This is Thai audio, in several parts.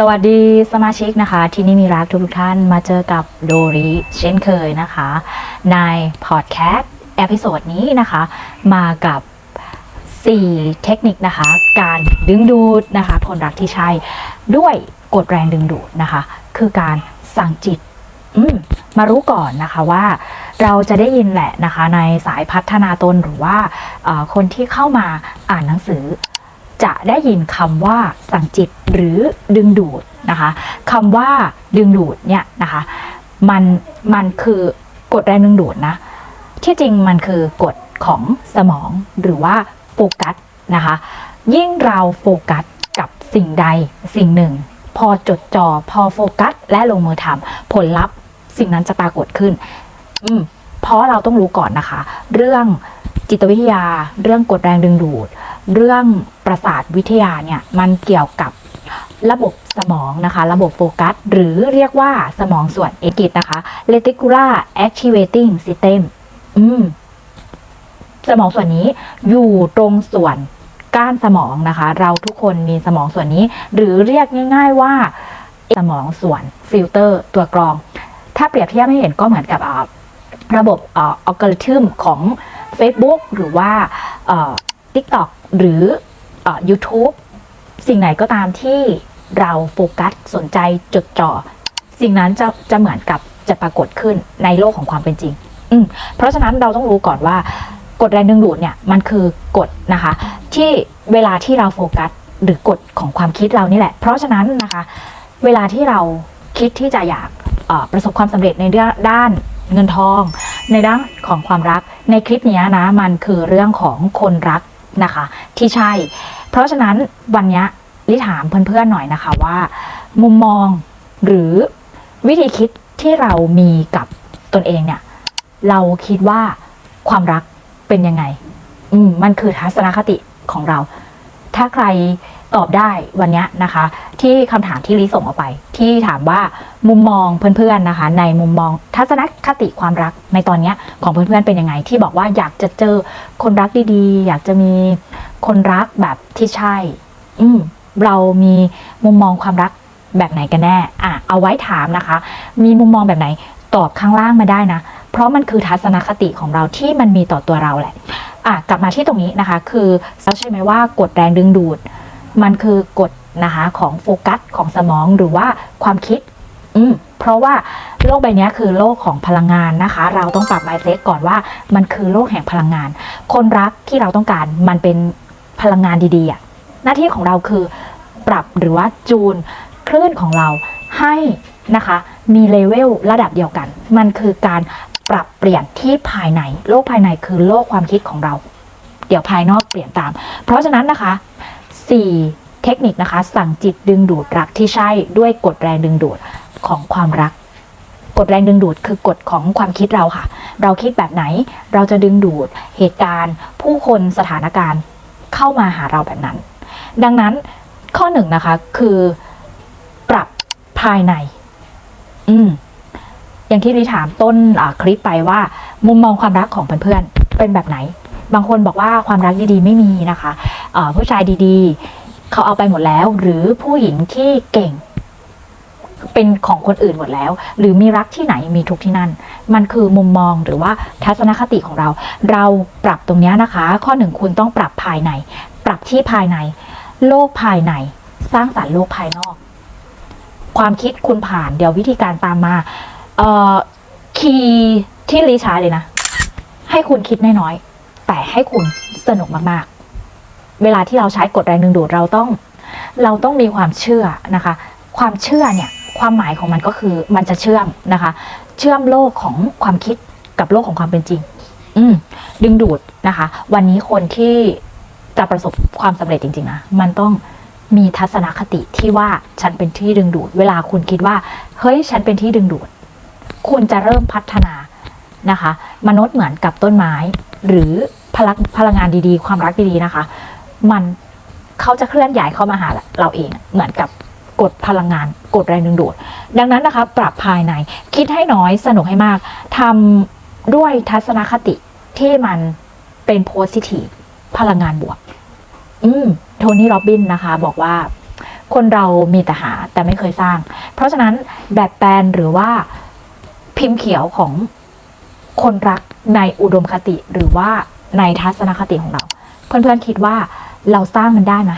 สวัสดีสมาชิกนะคะ ที่นี่มีรักทุกท่านมาเจอกับโดริเช่นเคยนะคะ ในพอดแคสต์เอพิโซดนี้นะคะ มากับ 4 เทคนิคนะคะ การดึงดูดนะคะคนรักที่ใช่ด้วยกฎแรงดึงดูดนะคะ คือการสั่งจิตมมารู้ก่อนนะคะว่าเราจะได้ยินแหละนะคะในสายพัฒนาตนหรือว่าคนที่เข้ามาอ่านหนังสือ จะได้ยินคำว่าสั่งจิตหรือดึงดูดนะคะคำว่าดึงดูดเนี่ยนะคะมันมันคือกฎแรงดึงดูดนะที่จริงมันคือกฎของสมองหรือว่าโฟกัสนะคะยิ่งเราโฟกัสกับสิ่งใดสิ่งหนึ่ง พอจดจ่อพอโฟกัส และลงมือทำผลลัพธ์สิ่งนั้นจะปรากฏขึ้น อืมเพราะเราต้องรู้ก่อนนะคะ เรื่องจิตวิทยา เรื่องกฎแรงดึงดูด เรื่อง ประสาทวิทยาเนี่ยมันเกี่ยวกับระบบสมองนะคะ ระบบโฟกัส หรือเรียกว่าสมองส่วนเอกิตนะคะ reticular activating system อืมสมองส่วนนี้อยู่ตรงส่วนก้านสมองนะคะ เราทุกคนมีสมองส่วนนี้ หรือเรียกง่าย ๆว่าสมองส่วนฟิลเตอร์ตัวกรอง ถ้าเปรียบเทียบให้เห็นก็เหมือนกับระบบอัลกอริทึมของ Facebook หรือว่าเอ่อ TikTok หรือ YouTube สิ่งไหนก็ตามที่เราโฟกัสสนใจจดจ่อ สิ่งนั้นจะจะเหมือนกับจะปรากฏขึ้นในโลกของความเป็นจริง อืมเพราะฉะนั้นเราต้องรู้ก่อนว่ากฎแรงดึงดูดเนี่ยมันคือกฎนะคะ ที่เวลาที่เราโฟกัสหรือกฎของความคิดเรานี่แหละ เพราะฉะนั้นนะคะ เวลาที่เราคิดที่จะอยากประสบความสำเร็จในเรื่องด้านเงินทอง ในด้านของความรักในคลิปนี้นะมันคือเรื่องของคนรักนะคะ ที่ใช่ เพราะฉะนั้นวันนี้ลิถามเพื่อนๆหน่อยนะคะว่า มุมมองหรือวิธีคิดที่เรามีกับตนเองเนี่ย เราคิดว่าความรักเป็นยังไง อืมมันคือทัศนคติของเรา ถ้าใครตอบได้วันนี้นะคะ ที่คำถามที่ลิส่งออกไป ที่ถามว่ามุมมองเพื่อนๆนะคะ ในมุมมองทัศนคติความรักในตอนนี้ของเพื่อนๆเป็นยังไง ที่บอกว่าอยากจะเจอคนรักดีๆ อยากจะมี คนรักแบบที่ใช่ อืมเรามีมุมมองความรักแบบไหนกันแน่ อะ เอาไว้ถามนะคะ มีมุมมองแบบไหน ตอบข้างล่างมาได้นะ เพราะมันคือทัศนคติของเราที่มันมีต่อตัวเราแหละ อะ กลับมาที่ตรงนี้นะคะ คือเราใช่ไหมว่ากฎแรงดึงดูด มันคือกฎนะคะของโฟกัสของสมองหรือว่าความคิด อืมเพราะว่าโลกใบนี้คือโลกของพลังงานนะคะ เราต้องปรับ mindset ก่อนว่ามันคือโลกแห่งพลังงาน คนรักที่เราต้องการมันเป็น พลังงานดีๆอะหน้าที่ของเราคือปรับหรือว่าจูนคลื่นของเราให้นะคะมีเลเวลระดับเดียวกัน มันคือการปรับเปลี่ยนที่ภายใน โลกภายในคือโลกความคิดของเรา เดี๋ยวภายนอกเปลี่ยนตาม เพราะฉะนั้นนะคะ 4 เทคนิคนะคะ สั่งจิตดึงดูดรักที่ใช่ด้วยกฎแรงดึงดูดของความรักกฎแรงดึงดูดคือกฎของความคิดเราค่ะ เราคิดแบบไหนเราจะดึงดูดเหตุการณ์ ผู้คนสถานการณ์ เข้ามาหาเราแบบนั้น ดังนั้นข้อหนึ่งนะคะคือปรับภายใน อืมอย่างที่ดิถามต้นคลิปไปว่า มุมมองความรักของเพื่อนๆเป็นแบบไหน บางคนบอกว่าความรักดีๆไม่มีนะคะผู้ชายดีๆ เขาเอาไปหมดแล้ว หรือผู้หญิงที่เก่ง เป็นของคนอื่นหมดแล้ว หรือมีรักที่ไหนมีทุกที่นั่น มันคือมุมมองหรือว่าทัศนคติของเรา เราปรับตรงนี้นะคะ ข้อหนึ่งคุณต้องปรับภายใน ปรับที่ภายใน โลกภายใน สร้างสรรค์โลกภายนอก ความคิดคุณผ่านเดี๋ยววิธีการตามมาเอ่อคีย์ที่ลีใช้เลยนะ ให้คุณคิดน้อยๆแต่ให้คุณสนุกมากๆ เวลาที่เราใช้กฎแรงดึงดูดเราต้อง เราต้องมีความเชื่อนะคะ ความเชื่อเนี่ย ความหมายของมันก็คือมันจะเชื่อมนะคะ เชื่อมโลกของความคิดกับโลกของความเป็นจริง อืมดึงดูดนะคะ วันนี้คนที่จะประสบความสำเร็จจริงๆนะมันต้องมีทัศนคติที่ว่าฉันเป็นที่ดึงดูด เวลาคุณคิดว่า เฮ้ยฉันเป็นที่ดึงดูด คุณจะเริ่มพัฒนานะคะ มนุษย์เหมือนกับต้นไม้ หรือพลังพลังงานดีๆ ความรักดีๆนะคะ มันเขาจะเคลื่อนย้ายเข้ามาหาเราเองเหมือนกับ กฎพลังงาน กฎแรงดึงดูด ดังนั้นนะคะ ปรับภายใน คิดให้น้อยสนุกให้มาก ทำด้วยทัศนคติที่มันเป็นโพสิทีฟพลังงานบวก อืม โทนี่โรบบินนะคะ บอกว่า คนเรามีแต่หาแต่ไม่เคยสร้าง เพราะฉะนั้นแบบแปลนหรือว่าพิมพ์เขียวของคนรักในอุดมคติหรือว่าในทัศนคติของเรา เพื่อนๆคิดว่าเราสร้างมันได้ไหม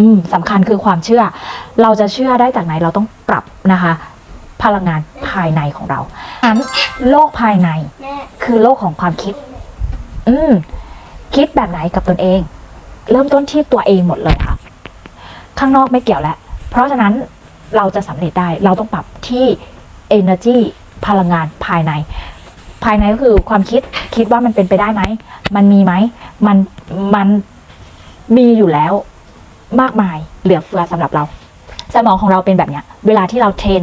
อืมสำคัญคือความเชื่อ เราจะเชื่อได้จากไหนเราต้องปรับนะคะ พลังงานภายในของเราอันโลกภายในคือโลกของความคิด อืมคิดแบบไหนกับตนเอง เริ่มต้นที่ตัวเองหมดเลยค่ะ ข้างนอกไม่เกี่ยวแล้ว เพราะฉะนั้นเราจะสำเร็จได้เราต้องปรับที่ energy พลังงานภายใน ภายในก็คือความคิดคิดว่ามันเป็นไปได้ไหม มันมีไหม มันมันมีอยู่แล้ว มากมายเหลือเฟือสำหรับเรา สมองของเราเป็นแบบเนี้ย เวลาที่เราเทรน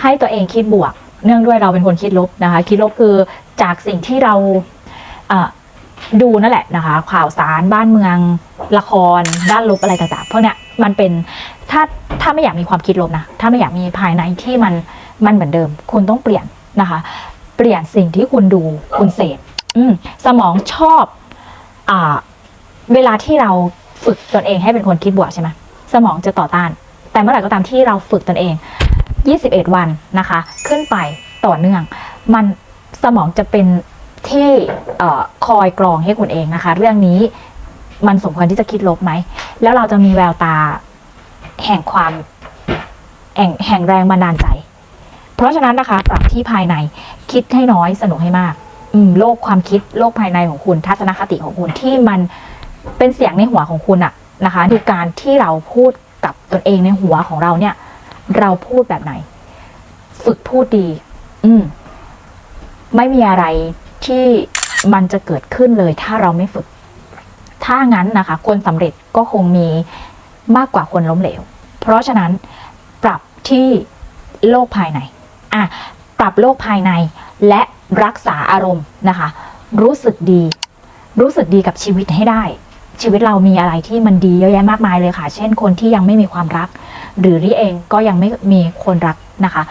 ให้ตัวเองคิดบวก เนื่องด้วยเราเป็นคนคิดลบนะคะ คิดลบคือจากสิ่งที่เราดูนั่นแหละนะคะ ข่าวสารบ้านเมืองละคร ด้านลบอะไรต่างๆพวกเนี้ยมันเป็นถ้าถ้าไม่อยากมีความคิดลบนะถ้าไม่อยากมีภายในที่มันมันเหมือนเดิม คุณต้องเปลี่ยนนะคะ เปลี่ยนสิ่งที่คุณดูคุณเสพสมองชอบอเวลาที่เรา ฝึกตนเองให้เป็นคนคิดบวกใช่ไหมสมองจะต่อต้าน แต่เมื่อไหร่ก็ตามที่เราฝึกตนเอง 21 วันนะคะ ขึ้นไปต่อเนื่อง มันสมองจะเป็นที่คอยกรองให้คุณเองนะคะ เรื่องนี้มันสมควรที่จะคิดลบไหม แล้วเราจะมีแววตาแห่งความแห่งแห่งแรงบันดาลใจ เพราะฉะนั้นนะคะ ปรับที่ภายในคิดให้น้อยสนุกให้มาก อืมโลกความคิดโลกภายในของคุณ ทัศนคติของคุณที่มัน เป็นเสียงในหัวของคุณอะนะคะดูการที่เราพูดกับตนเองในหัวของเราเนี่ย เราพูดแบบไหน ฝึกพูดดี อืม ไม่มีอะไรที่มันจะเกิดขึ้นเลย ถ้าเราไม่ฝึก ถ้างั้นนะคะ คนสำเร็จก็คงมีมากกว่าคนล้มเหลว เพราะฉะนั้นปรับที่โลกภายใน อะ ปรับโลกภายในและรักษาอารมณ์นะคะ รู้สึกดี รู้สึกดีกับชีวิตให้ได้ ชีวิตเรามีอะไรที่มันดีเยอะแยะมากมายเลยค่ะ เช่นคนที่ยังไม่มีความรัก หรือลี่เองก็ยังไม่มีคนรักนะคะ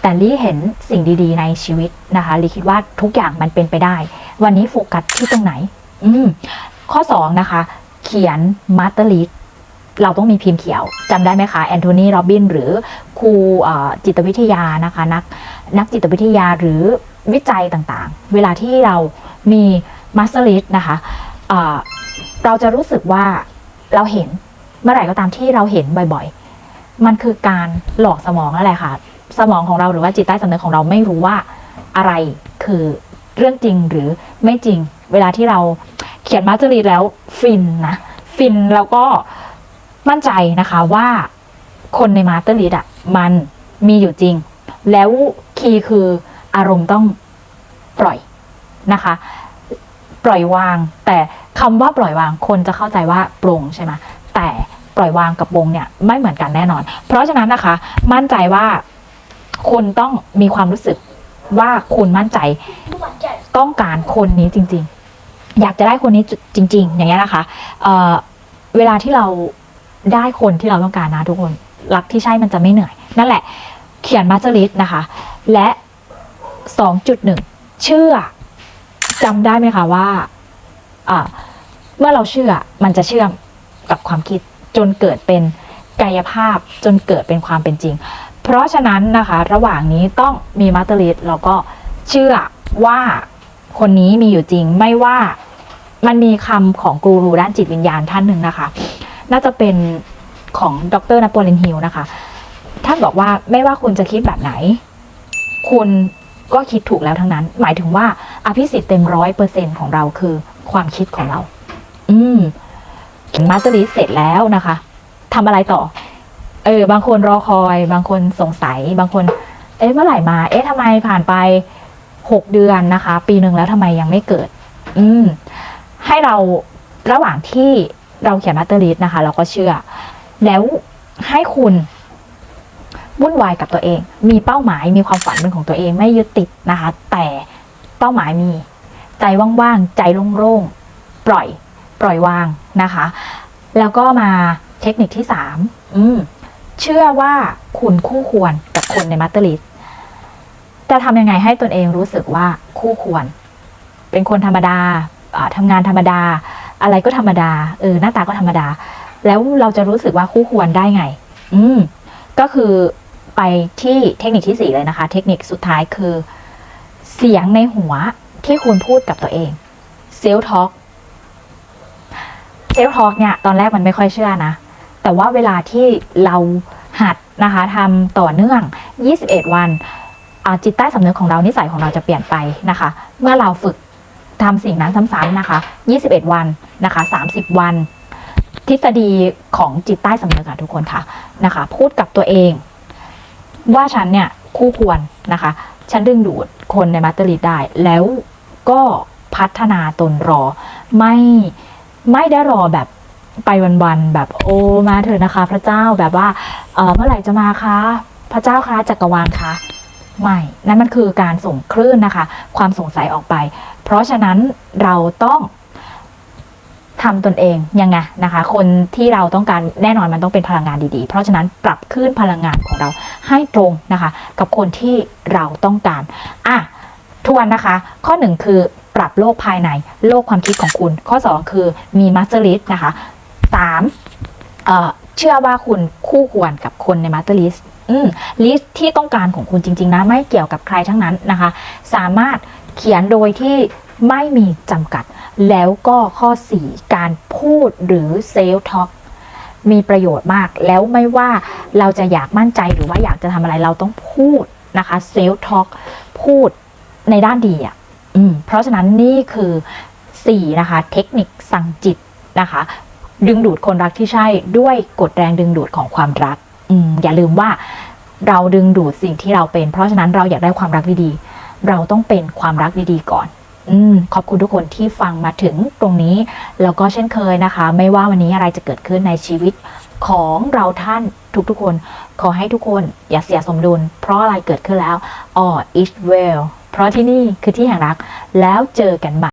แต่ลี่เห็นสิ่งดีๆ ในชีวิตนะคะลี่คิดว่าทุกอย่างมันเป็นไปได้ วันนี้โฟกัสที่ตรงไหน อืมข้อสองนะคะ เขียนมาสเตอร์ลิสเราต้องมีพิมพ์เขียวจำได้ไหมคะแอนโทนีโรบินหรือครูจิตวิทยานะคะนักนักจิตวิทยาหรือวิจัยต่างๆ เวลาที่เรามีมาสเตอร์ลิสนะคะ เราจะรู้สึกว่าเราเห็นเมื่อไหร่ก็ตามที่เราเห็นบ่อยๆ มันคือการหลอกสมองนั่นแหละค่ะ สมองของเราหรือว่าจิตใต้สำนึกของเราไม่รู้ว่าอะไรคือเรื่องจริงหรือไม่จริง เวลาที่เราเขียนมาสเตอรีแล้วฟินนะ ฟินแล้วก็มั่นใจนะคะว่าคนในมาสเตอร์ลีดอะมันมีอยู่จริง แล้วคีย์คืออารมณ์ต้องปล่อยนะคะ ปล่อยวางแต่ คำว่าปล่อยวางคนจะเข้าใจว่าปรงใช่ไหมแต่ปล่อยวางกับวงเนี่ยไม่เหมือนกันแน่นอน เพราะฉะนั้นนะคะ มั่นใจว่าคุณต้องมีความรู้สึกว่าคุณมั่นใจต้องการคนนี้จริง ๆ อยากจะได้คนนี้จริง ๆ อย่างเงี้ยนะคะเเวลาที่เราได้คนที่เราต้องการนะทุกคนรักที่ใช่มันจะไม่เหนื่อย นั่นแหละ เขียนมาสเตอร์ลิสนะคะ และ 2.1 เชื่อจำได้ไหมคะว่าอ่า เมื่อเราเชื่อมันจะเชื่อมกับความคิดจนเกิดเป็นกายภาพจนเกิดเป็นความเป็นจริง เพราะฉะนั้นนะคะระหว่างนี้ต้องมีมาสเตอร์ลิสแล้วก็เชื่อว่าคนนี้มีอยู่จริงไม่ว่ามันมีคำของกูรูด้านจิตวิญญาณท่านหนึ่งนะคะ น่าจะเป็นของดรนโปเลนฮิลนะคะ ท่านบอกว่าไม่ว่าคุณจะคิดแบบไหน คุณก็คิดถูกแล้วทั้งนั้น หมายถึงว่าอภิสิทธิ์เต็มร้อยเปอร์เซ็นของเราคือความคิดของเรา อืมมาสเตอร์ลิสเสร็จแล้วนะคะทำอะไรต่อ เออ บางคนรอคอย บางคนสงสัย บางคน เอ๊ะเมื่อไหร่มา เอ๊ะทำไมผ่านไปหกเดือนนะคะ ปีหนึ่งแล้วทำไมยังไม่เกิด อืม ให้เราระหว่างที่เราเขียนมาสเตอร์ลิสนะคะ เราก็เชื่อ แล้วให้คุณวุ่นวายกับตัวเอง มีเป้าหมาย มีความฝันเป็นของตัวเอง ไม่ยึดติดนะคะ แต่เป้าหมายมี ใจว่างๆ ใจโล่งๆ ปล่อย ปล่อยวางนะคะ แล้วก็มาเทคนิคที่สามอืมเชื่อว่าคุณคู่ควรกับคนในมาสเตอร์ลิสต์จะทำยังไงให้ตนเองรู้สึกว่าคู่ควร เป็นคนธรรมดาอ่าทำงานธรรมดา อะไรก็ธรรมดาเออหน้าตาก็ธรรมดา แล้วเราจะรู้สึกว่าคู่ควรได้ไง อืมก็คือไปที่เทคนิคที่สี่เลยนะคะ เทคนิคสุดท้ายคือ เสียงในหัวที่คุณพูดกับตัวเองเซลท็อก เซลท็อกเนี่ยตอนแรกมันไม่ค่อยเชื่อนะ แต่ว่าเวลาที่เราหัดนะคะทำต่อเนื่อง 21 วันอ่าจิตใต้สำนึกของเรานิสัยของเราจะเปลี่ยนไปนะคะ เมื่อเราฝึกทำสิ่งนั้นซ้ำๆนะคะ 21 วันนะคะ 30 วัน ทฤษฎีของจิตใต้สำนึกค่ะทุกคนค่ะนะคะ พูดกับตัวเอง ว่าฉันเนี่ยคู่ควรนะคะ ฉันดึงดูดคนในมัตเตอร์ลิดได้ แล้วก็พัฒนาตนรอไม่ ไม่ได้รอแบบไปวันๆแบบโอ้มาเถอะนะคะ พระเจ้าแบบว่าเเมื่อไหร่จะมาคะพระเจ้าคะจักรวาลคะไม่นั่นมันคือการส่งคลื่นนะคะ ความสงสัยออกไป เพราะฉะนั้นเราต้องทำตนเองยังไงนะคะ คนที่เราต้องการแน่นอนมันต้องเป็นพลังงานดีๆ เพราะฉะนั้นปรับคลื่นพลังงานของเราให้ตรงนะคะ กับคนที่เราต้องการอะทวนนะคะ ข้อหนึ่งคือ ปรับโลกภายในโลกความคิดของคุณ ข้อสองคือมีมัสเตอร์ลิสนะคะสามเชื่อว่าคุณคู่ควรกับคนในมัสเตอร์ลิสอืมลิสต์ที่ต้องการของคุณจริง ๆ นะไม่เกี่ยวกับใครทั้งนั้นนะคะ สามารถเขียนโดยที่ไม่มีจำกัด แล้วก็ข้อ 4 การพูดหรือเซลล์ท็อกมีประโยชน์มาก แล้วไม่ว่าเราจะอยากมั่นใจหรือว่าอยากจะทำอะไรเราต้องพูดนะคะเซลล์ท็อกพูดในด้านดีอะ เพราะฉะนั้นนี่คือ4นะคะเทคนิคสั่งจิตนะคะ ดึงดูดคนรักที่ใช่ด้วยกฎแรงดึงดูดของความรักอืมอย่าลืมว่าเราดึงดูดสิ่งที่เราเป็น เพราะฉะนั้นเราอยากได้ความรักดีๆ เราต้องเป็นความรักดีๆก่อนอืมขอบคุณทุกคนที่ฟังมาถึงตรงนี้ แล้วก็เช่นเคยนะคะ ไม่ว่าวันนี้อะไรจะเกิดขึ้นในชีวิตของเราท่านทุกๆคน ขอให้ทุกคนอย่าเสียสมดุล เพราะอะไรเกิดขึ้นแล้ว all is well เพราะที่นี่คือที่แห่งรักแล้วเจอกันใหม่